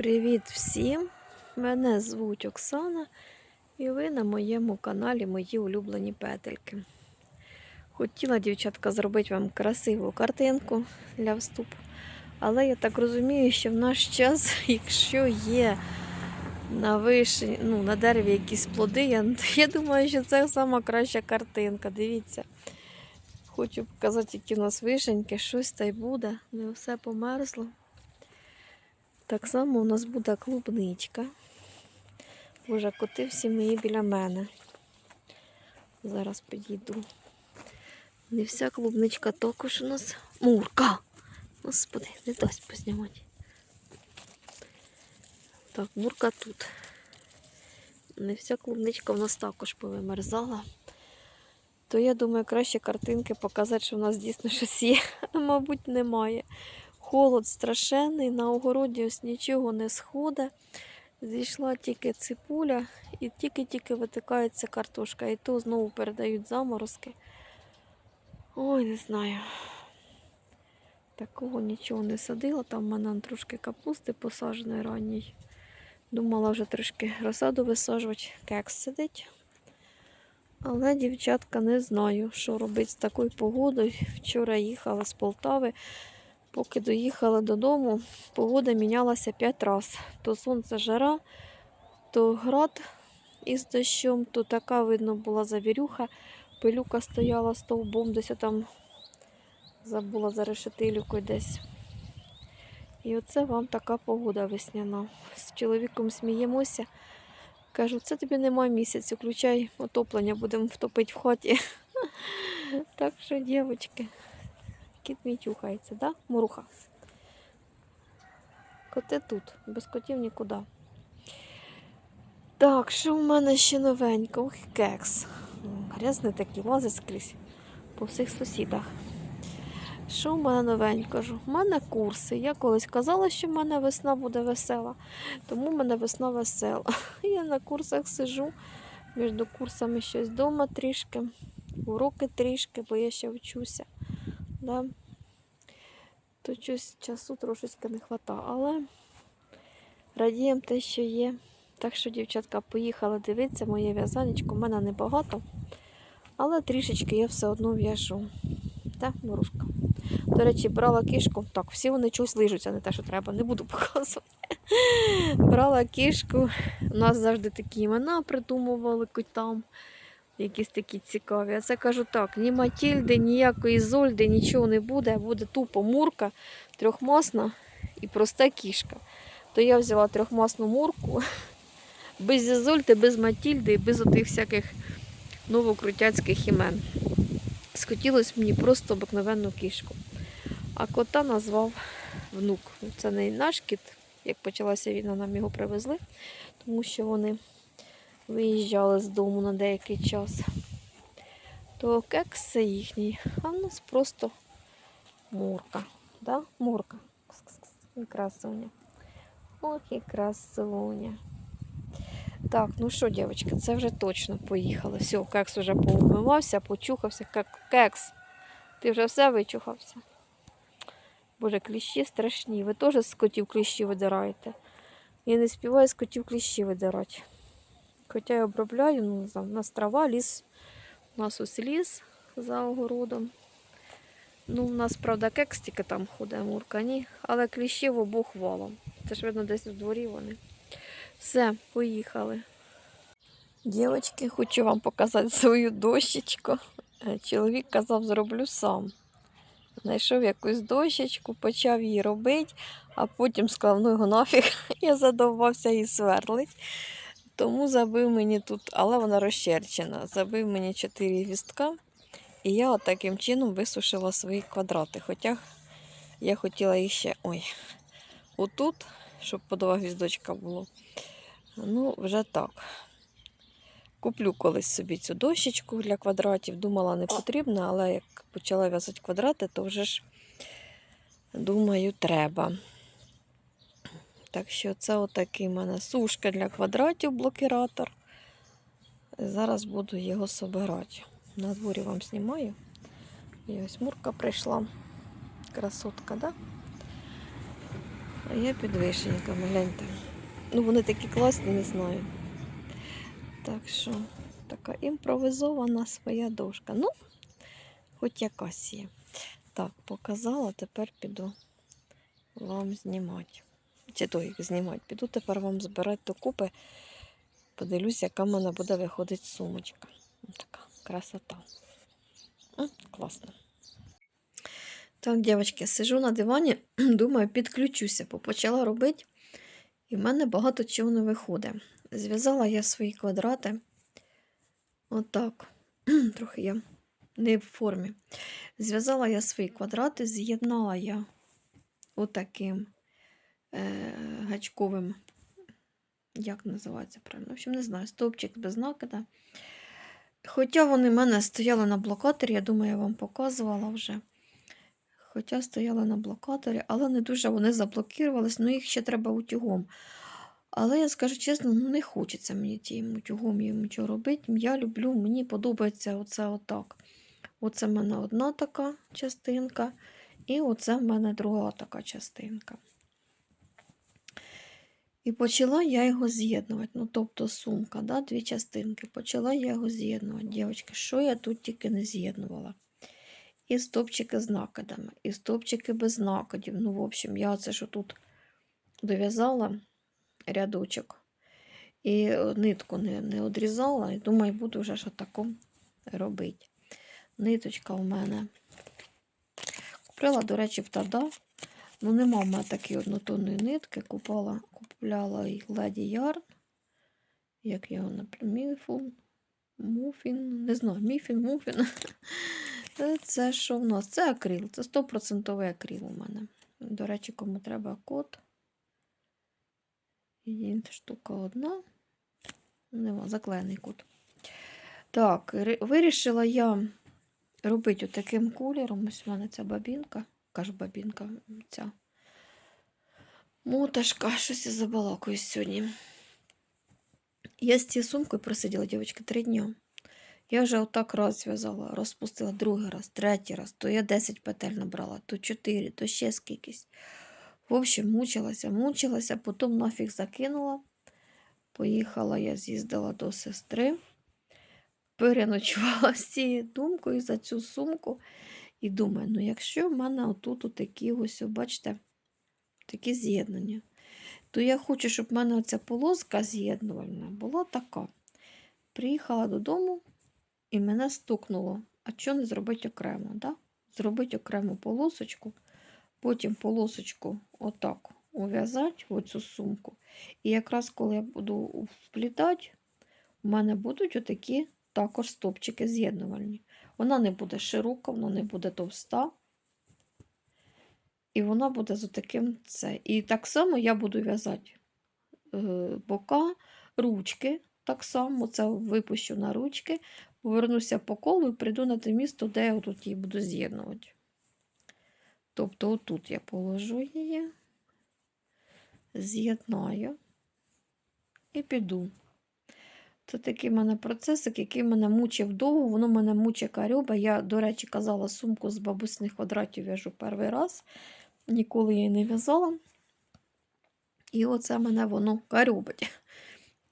Привіт всім! Мене звуть Оксана, і ви на моєму каналі Мої улюблені петельки. Хотіла, дівчатка, зробити вам красиву картинку для вступу, але я так розумію, що в наш час, якщо є на виші, ну, на дереві якісь плоди, я, я думаю, що це сама краща картинка. Дивіться. Хочу показати, які в нас вишеньки, щось та й буде, не все померзло. Так само у нас буде клубничка. Боже, коти всі мої біля мене. Зараз підійду. Не вся клубничка також у нас мурка. Господи, не дасть познімати. Так, мурка тут. Не вся клубничка у нас також повимерзала. То я думаю, краще картинки показати, що в нас дійсно щось є. Мабуть, немає. Холод страшенний, на огороді ось нічого не сходить. Зійшла тільки ципуля і тільки-тільки витикається картошка. І то знову передають заморозки. Ой, не знаю. Такого нічого не садила. Там в мене трошки капусти посадженої ранньої. Думала вже трошки розсаду висаджувати. Кекс сидить. Але, дівчатка, не знаю, що робити з такою погодою. Вчора їхала з Полтави. Поки доїхала додому, погода мінялася п'ять разів. То сонце жара, то град із дощом, то така видно була завірюха. Пилюка стояла стовбом, десь там забула за решетилюкою десь. І оце вам така погода весняна. З чоловіком сміємося. Кажу, це тобі немає місяцю, включай отоплення, будемо втопити в хаті. Так що, дівчатки. Кіт мій тюхається, да? Муруха? Коти тут, без котів нікуди. Так, що в мене ще новенько? Ох, кекс. Грязний такий, лазить скрізь по всіх сусідах. Що в мене новенько? В мене курси. Я колись казала, що в мене весна буде весела, тому в мене весна весела. Я на курсах сижу, між курсами щось вдома трішки, уроки трішки, бо я ще вчуся. Да? То щось часу трошечки не вистачає. Але радіємо те, що є. Так що, дівчатка, поїхали дивитися, моє в'язанечко. У мене небагато, але трішечки я все одно в'яжу. Так, морушка. До речі, брала кішку. Так, всі вони чогось лижуться, не те, що треба, не буду показувати. Брала кішку. У нас завжди такі імена придумували котам якісь такі цікаві. А це кажу так: ні Матільди, ніякої Зольди, нічого не буде. Буде тупо мурка, трьохмасна і проста кішка. То я взяла трьохмасну мурку без Ізольди, без Матільди і без отих всяких новокрутяцьких імен. Схотілося мені просто обикновенну кішку. А кота назвав внук. Це не наш кіт. Як почалася війна, нам його привезли, тому що вони виїжджали з дому на деякий час. То кекс це їхній, а в нас просто мурка. Да? Мурка. І красуня. Ох, і красуня. Так, ну що, дівчатки, це вже точно поїхали. Все, кекс вже поумивався, почухався. Кекс, ти вже все вичухався. Боже, кліщі страшні. Ви теж з котів кліщі видираєте. Я не співаю з котів кліщі видирати. Хоча я обробляю, ну, не у нас трава, ліс, у нас ось ліс за огородом. Ну, у нас, правда, кекс тільки там ходить, мурка, ні. Але кліщів обох валом. Це ж видно десь у дворі вони. Все, поїхали. Дівчатки, хочу вам показати свою дощечку. Е, Чоловік казав, зроблю сам. Знайшов якусь дощечку, почав її робити, а потім сказав, ну його нафіг, я задовбався її сверлить. Тому забив мені тут, але вона розчерчена. Забив мені 4 гвіздка. І я таким чином висушила свої квадрати. Хоча я хотіла їх ще. Ой, отут, щоб по два гвіздочка було. Ну, вже так. Куплю колись собі цю дощечку для квадратів. Думала, не потрібна, але як почала в'язати квадрати, то вже ж, думаю, треба. Так що це отакий в мене сушка для квадратів, блокіратор. Зараз буду його собирати. На дворі вам знімаю. І ось мурка прийшла. Красотка, да? А я під вишеньками, гляньте. Ну, вони такі класні, не знаю. Так що, така імпровизована своя дошка. Ну, хоч якась є. Так, показала, тепер піду вам знімати. Чи то знімати? Піду тепер вам збирати докупи. Подивлюсь, яка в мене буде виходить сумочка. Ось Така красота. Класно. Так, дівчатки, сижу на дивані, думаю, підключуся, бо почала робити, і в мене багато чого не виходить. Зв'язала я свої квадрати. Отак. Трохи я не в формі. Зв'язала я свої квадрати, з'єднала я отаким е, гачковим, як називається правильно? В общем, не знаю, стовпчик без накида. Хоча вони в мене стояли на блокаторі, я думаю, я вам показувала вже. Хоча стояли на блокаторі, але не дуже вони заблокувались, ну їх ще треба утюгом. Але я скажу чесно, ну не хочеться мені тим утюгом їм нічого робити. Я люблю, мені подобається оце отак. Оце в мене одна така частинка, і оце в мене друга така частинка. І почала я його з'єднувати. Ну, тобто сумка, да, дві частинки. Почала я його з'єднувати. Дівчатки, що я тут тільки не з'єднувала? І стопчики з накидами, і стопчики без накидів. Ну, в общем, я це що тут дов'язала рядочок. І е, нитку не, не одрізала, і думаю, буду вже що тако робити. Ниточка у мене. Купила, до речі, в Тада. Ну, нема в мене такої однотонної нитки. Купала, купляла і Леді Ярн. Як його, наприклад, міфун, муфін, не знаю, міфін, муфін. Це що в нас? Це акрил. Це 100% акрил у мене. До речі, кому треба код. Є штука одна. Нема, заклеєний код. Так, вирішила я робити таким кольором. Ось в мене ця бабінка. Кажу, бабінка, ця моташка, щось я забалакаюсь сьогодні. Я з цією сумкою просиділа, дівчатки, три дні. Я вже отак раз зв'язала, розпустила другий раз, третій раз, то я 10 петель набрала, то 4, то ще скількись. В общем, мучилася, мучилася, потім нафіг закинула. Поїхала, я з'їздила до сестри, переночувала з цією думкою за цю сумку. І думаю, ну якщо в мене отут такі ось, бачите, такі з'єднання, то я хочу, щоб в мене оця полоска з'єднувальна була така. Приїхала додому і мене стукнуло. А що не зробити окремо? Да? Зробити окрему полосочку, потім полосочку отак ув'язати в оцю сумку. І якраз коли я буду вплітати, у мене будуть отакі також стопчики з'єднувальні. Вона не буде широка, вона не буде товста. І вона буде з таким це. І так само я буду в'язати е, бока, ручки. Так само це випущу на ручки, повернуся по колу і прийду на те місце, де я тут її буду з'єднувати. Тобто, отут я положу її, з'єднаю і піду. Це такий в мене процесик, який мене мучив довго, воно мене мучить карюба. Я, до речі, казала, сумку з бабусних квадратів в'яжу перший раз. Ніколи її не в'язала. І оце мене воно карюбить.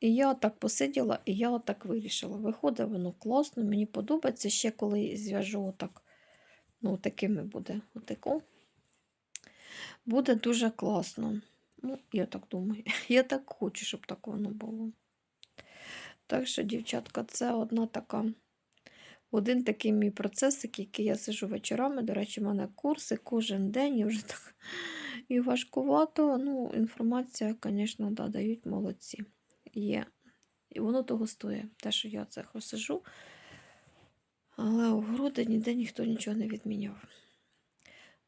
І я так посиділа, і я отак вирішила. Виходить, воно класно, мені подобається. Ще коли зв'яжу отак, ну, такими буде отако. Буде дуже класно. Ну, я так думаю. Я так хочу, щоб так воно було. Так що, дівчатка, це одна така. Один такий мій процесик, який я сижу вечорами. До речі, в мене курси кожен день і вже так і важкувато. Ну, інформація, звісно, да, дають молодці. Є. І воно того стоїть. Те, що я це сижу. Але у груди ніде ніхто нічого не відміняв.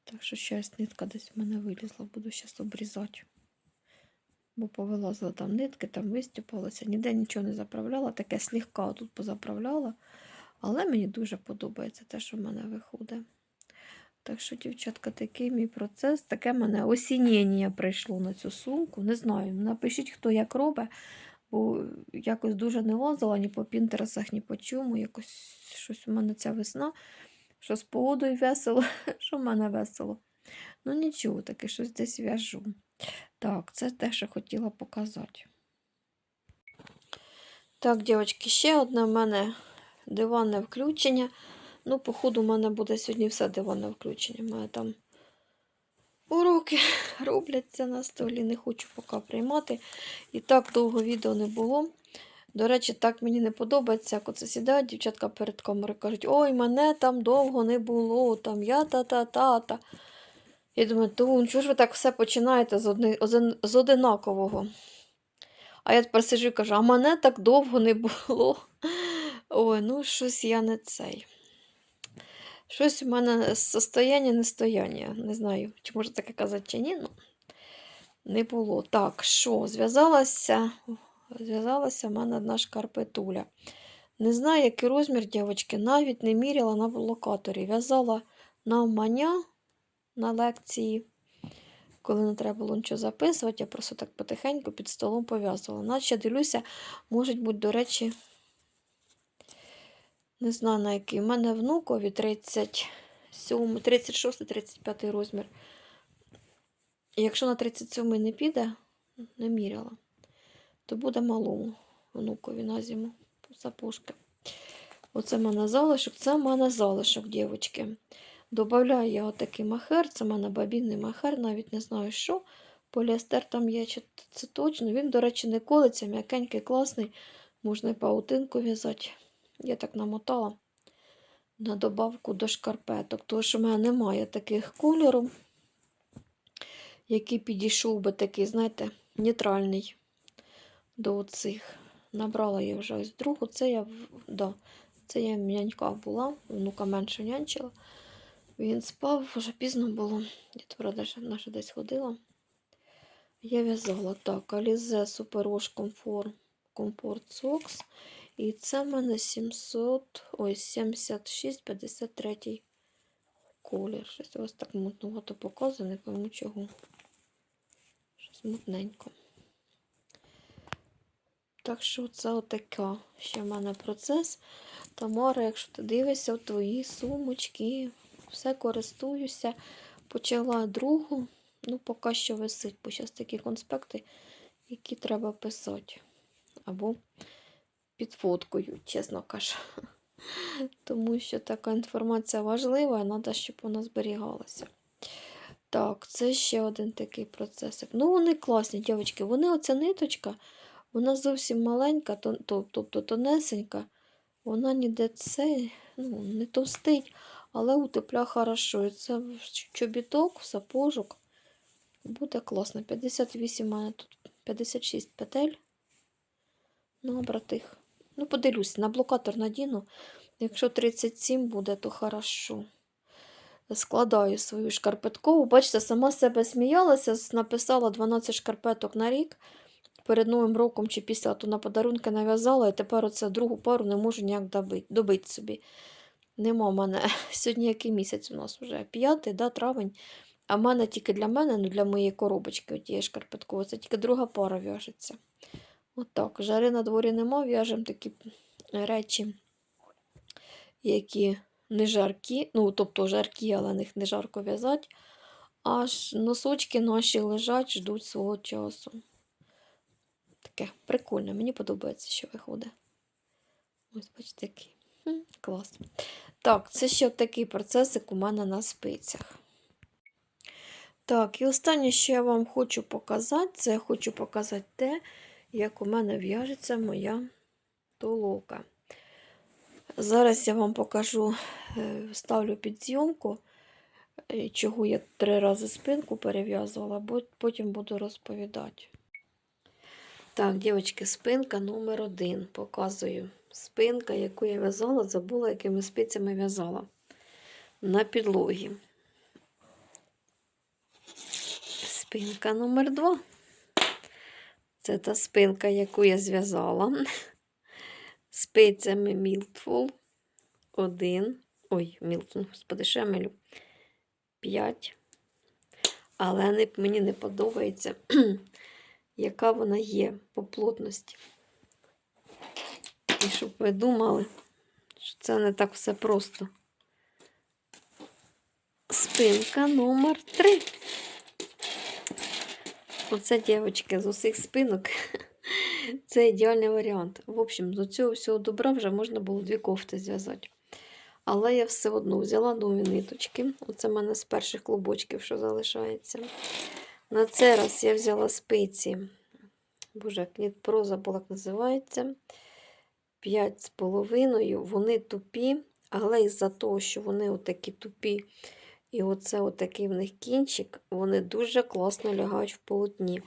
Так що щось нитка десь в мене вилізла, буду зараз обрізати. Бо повилазила там нитки, там вистюпалося, ніде нічого не заправляла, таке слегка тут позаправляла. Але мені дуже подобається те, що в мене виходить. Так що, дівчатка, такий мій процес, таке мене осінення прийшло на цю сумку. Не знаю, напишіть, хто як робить, бо якось дуже не лазила ні по пінтересах, ні по чому. Якось щось у мене ця весна, що з погодою весело, що в мене весело. Ну нічого, таке щось десь в'яжу. Так, це те, що хотіла показати. Так, дівчатки, ще одне в мене диванне включення. Ну, походу, у мене буде сьогодні все диванне включення. У мене там уроки робляться на столі, не хочу поки приймати. І так довго відео не було. До речі, так мені не подобається, як оце сідають дівчатка перед камерою кажуть, ой, мене там довго не було, там я та-та-та-та. Я думаю, то чого ж ви так все починаєте з, одни, з- одинакового? А я тепер сиджу і кажу, а мене так довго не було. Ой, ну щось я не цей. Щось у мене состояння, нестояння. Не знаю, чи можна таке казати, чи ні. Ну, не було. Так, що, зв'язалася. Зв'язалася в мене одна шкарпетуля. Не знаю, який розмір, дівчатки, навіть не міряла на блокаторі. В'язала навмання на лекції. Коли не треба було нічого записувати, я просто так потихеньку під столом пов'язувала. Наче дивлюся, можуть бути, до речі, не знаю на який. У мене внукові 37, 36-35 розмір. Якщо на 37 не піде, не міряла, то буде малому внукові на зиму сапожки. Оце в мене залишок, це в мене залишок, дівчатки. Добавляю я отакий махер, це в мене бабінний махер, навіть не знаю що. Поліестер там є, чи це точно. Він, до речі, не колиться, м'якенький, класний. Можна і паутинку в'язати. Я так намотала на добавку до шкарпеток, тому що в мене немає таких кольору, який підійшов би такий, знаєте, нейтральний до оцих. Набрала я вже ось другу. Це я, да, це я в няньках була, внука менше нянчила. Він спав, вже пізно було. Правда наша десь ходила. Я в'язала так, Alize Super Wash Comfort, Comfort Socks. І це в мене 700, ой, 76, 53 колір. Щось ось так мутнувато показує, не пойму чого. Щось мутненько. Так що це отака ще в мене процес. Тамара, якщо ти дивишся, твої сумочки, все користуюся. Почала другу, ну, поки що висить, бо зараз такі конспекти, які треба писати. Або під фоткою, чесно кажу. Тому що така інформація важлива, і треба, щоб вона зберігалася. Так, це ще один такий процесик. Ну, вони класні, дівчатки. Вони оця ниточка, вона зовсім маленька, то- то- тобто тонесенька. Вона ніде це ну, не товстить, але утепля хорошо. Це чобіток, сапожок. Буде класно. 58 у мене тут 56 петель. Набрати їх. Ну, подивлюсь, на блокатор надіну. Якщо 37 буде, то хорошо. Складаю свою шкарпеткову. Бачите, сама себе сміялася, написала 12 шкарпеток на рік. Перед Новим роком чи після то на подарунки нав'язала, і тепер оце другу пару не можу ніяк добити собі. Нема в мене. Сьогодні який місяць у нас вже? П'ятий, да, травень. А в мене тільки для мене, ну для моєї коробочки, отієї шкарпеткової, це тільки друга пара в'яжеться. Отак. Жари на дворі нема, в'яжемо такі речі, які не жаркі, ну, тобто жаркі, але них не жарко в'язати. Аж носочки наші лежать, ждуть свого часу. Таке прикольне, мені подобається, що виходить. Ось, бачите, який. Клас. Так, це ще такий процесик у мене на спицях. Так, і останнє, що я вам хочу показати, це я хочу показати те, як у мене в'яжеться моя толока. Зараз я вам покажу, е, ставлю під зйомку, е, чого я три рази спинку перев'язувала, потім буду розповідати. Так, дівчатки, спинка номер один. Показую. Спинка, яку я в'язала, забула, якими спицями в'язала. На підлогі. Спинка номер два. Це та спинка, яку я зв'язала. Спицями Мілтфул. Один. Ой, Мілтон, господи, милю. П'ять. Але не, мені не подобається, яка вона є по плотності. І щоб ви думали, що це не так все просто. Спинка номер 3. Оце, дівчатки, з усіх спинок. Це ідеальний варіант. В общем, до цього всього добра вже можна було дві кофти зв'язати. Але я все одно взяла нові ниточки. Оце в мене з перших клубочків, що залишається. На цей раз я взяла спиці. Боже, як Pro забула, як називається. 5 з половиною. Вони тупі, але із-за того, що вони отакі тупі, і оце отакий в них кінчик, вони дуже класно лягають в полотні.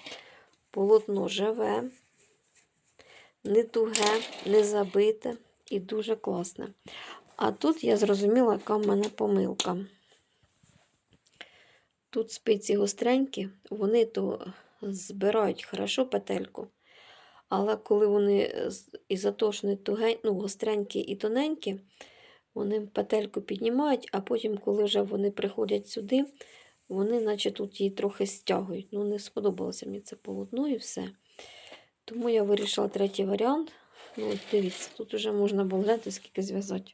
Полотно живе, не туге, не забите і дуже класне. А тут я зрозуміла, яка в мене помилка. Тут спиці гостренькі, вони то збирають хорошо петельку. Але коли вони з- із-за того, що вони тугень, ну, гостренькі і тоненькі, вони петельку піднімають, а потім, коли вже вони приходять сюди, вони наче тут її трохи стягують. Ну, не сподобалося мені це полотно і все. Тому я вирішила третій варіант. Ну, дивіться, тут вже можна було глянути, скільки зв'язати.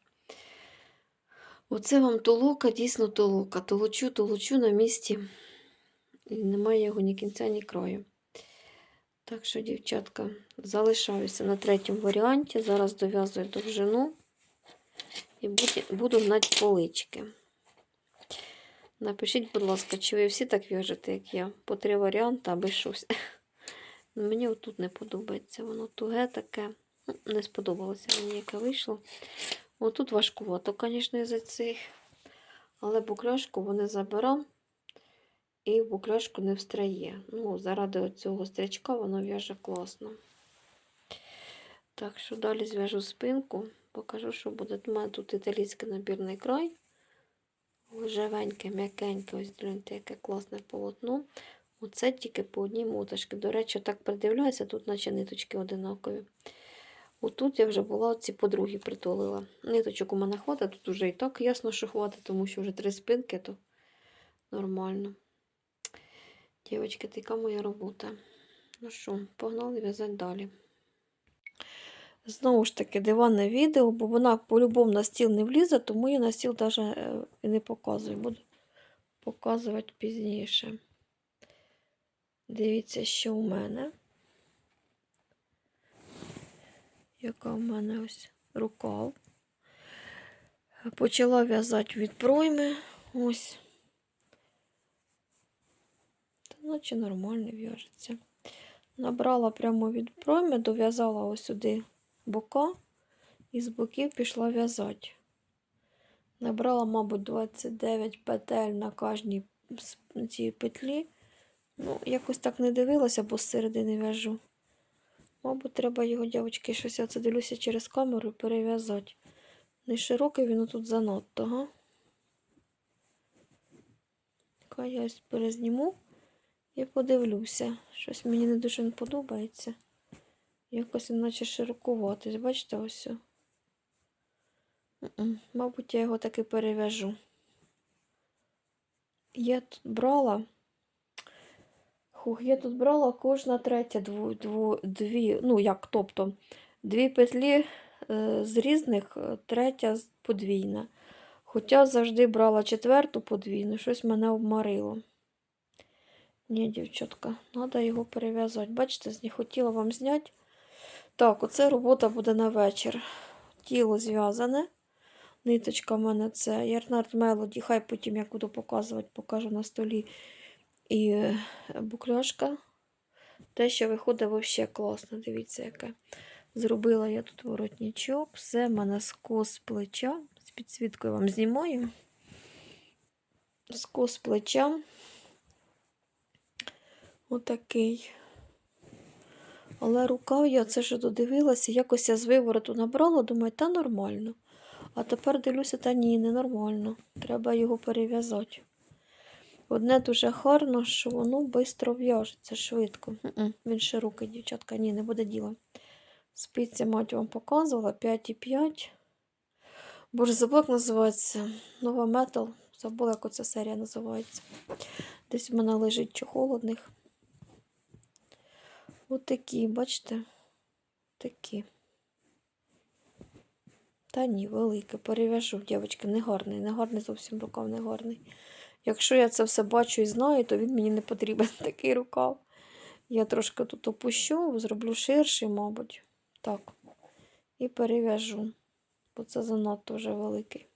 Оце вам толока, дійсно толока. Толочу, толочу на місці. І немає його ні кінця, ні краю. Так що, дівчатка, залишаюся на третьому варіанті. Зараз дов'язую довжину і буду, гнати полички. Напишіть, будь ласка, чи ви всі так в'яжете, як я, по три варіанти, аби щось. Мені отут не подобається. Воно туге таке. Ну, Не сподобалося мені, яке вийшло. Отут важкувато, звісно, із цих. Але букляшку вони заберу і в букляшку не встрає. Ну, заради цього стрячка воно в'яже класно. Так що далі зв'яжу спинку, покажу, що буде. У мене тут італійський набірний край. Живеньке, м'якеньке, ось гляньте, яке класне полотно. Оце тільки по одній моточці. До речі, так придивляюся, тут наче ниточки одинакові. Отут я вже була ці подруги притулила. Ниточок у мене хватить, тут вже і так ясно, що хватить, тому що вже три спинки, то нормально. Дівчатки, така моя робота. Ну що, погнали в'язати далі. Знову ж таки, диванне відео, бо вона по-любому на стіл не влізе, тому я на стіл навіть і не показую. Буду показувати пізніше. Дивіться, що у мене. Яка в мене ось рукав. Почала в'язати від пройми. Ось. Та наче нормально в'яжеться. Набрала прямо від пройми, дов'язала ось сюди бока і з боків пішла в'язати. Набрала, мабуть, 29 петель на кожній цій петлі. Ну, якось так не дивилася, бо з середини в'яжу. Мабуть, треба його, дівчатки, щось я це дивлюся через камеру перев'язати. Не широкий він тут занадто, га? Я ось перезніму і подивлюся. Щось мені не дуже не подобається. Якось він наче широкуватись. Бачите, ось. о. М-м, Мабуть, я його таки перев'яжу. Я тут брала. Хух, я тут брала кожна третя дву, дву, дві, ну як, тобто, дві петлі е, з різних, е, третя подвійна. Хоча завжди брала четверту подвійну, щось мене обмарило. Ні, дівчатка, треба його перев'язати. Бачите, не хотіла вам зняти. Так, оце робота буде на вечір. Тіло зв'язане. Ниточка в мене це Ярнард Мелоді. Хай потім, як буду показувати, покажу на столі. І е, букляшка. Те, що виходить взагалі класно. Дивіться, яке. Зробила я тут воротничок. Все в мене скос плеча. З підсвіткою вам знімаю. Скос плеча. Отакий. Але рукав я це ж додивилася, якось я з вивороту набрала, думаю, та нормально. А тепер дивлюся, та ні, не нормально. Треба його перев'язати. Одне дуже гарно, що воно швидко в'яжеться, швидко. Він широкий, дівчатка, ні, не буде діла. Спиці мать вам показувала 5,5. Боже, забула, як називається. Нова метал. Забула, як оця серія називається. Десь в мене лежить чохол одних. Ось такі, бачите? Такі. Та ні, великий. Перев'яжу, дівчатки, не гарний, не гарний зовсім рукав, не гарний. Якщо я це все бачу і знаю, то він мені не потрібен такий рукав. Я трошки тут опущу, зроблю ширший, мабуть. Так. І перев'яжу. Бо це занадто вже великий.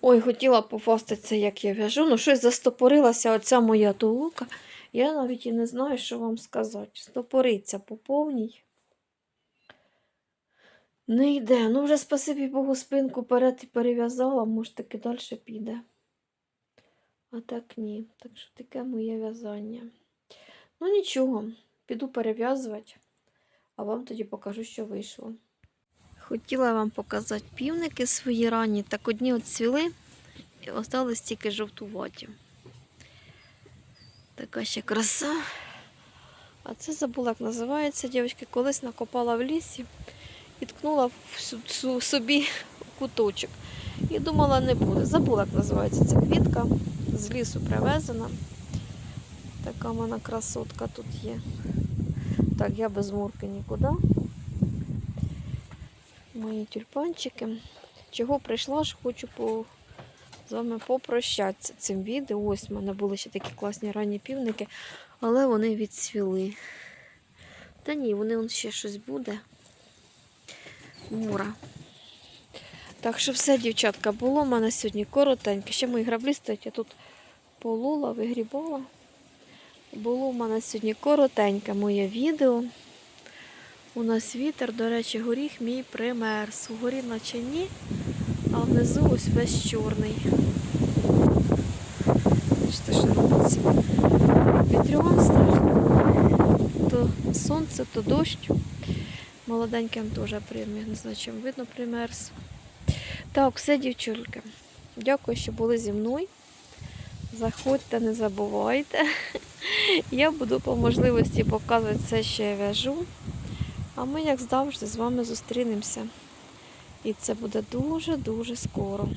Ой, хотіла пофаститися, як я в'яжу. Ну, щось застопорилася оця моя тулука. Я навіть і не знаю, що вам сказати. Стопориться по повній. Не йде. Ну, вже спасибі Богу, спинку перед і перев'язала, може таки далі піде. А так ні. Так що таке моє в'язання. Ну нічого, піду перев'язувати, а вам тоді покажу, що вийшло. Хотіла вам показати півники свої ранні, так одні от цвіли і остались тільки жовтуваті. Така ще краса. А це забула, як називається, дівчатки, колись накопала в лісі і ткнула собі куточок. І думала, не буде. Забула, як називається ця квітка. З лісу привезена. Така в мене красотка тут є. Так, я без мурки нікуди. Мої тюльпанчики. Чого прийшла ж, хочу по... з вами попрощатися цим відео. Ось в мене були ще такі класні ранні півники, але вони відцвіли. Та ні, вони он ще щось буде. Мура. Так що все, дівчатка, було в мене сьогодні коротеньке. Ще мої граблі стоять, я тут полола, вигрібала. Було в мене сьогодні коротеньке моє відео. У нас вітер, до речі, горіх мій примерз. Угорі наче ні, внизу ось весь чорний. Бачите, що робиться? Вітрюган страшно. То сонце, то дощ. Молоденьким теж примір, не знаю, чим видно примерз. Так, все, дівчульки. Дякую, що були зі мною. Заходьте, не забувайте. Я буду по можливості показувати все, що я в'яжу. А ми, як завжди, з вами зустрінемося. І це буде дуже-дуже скоро.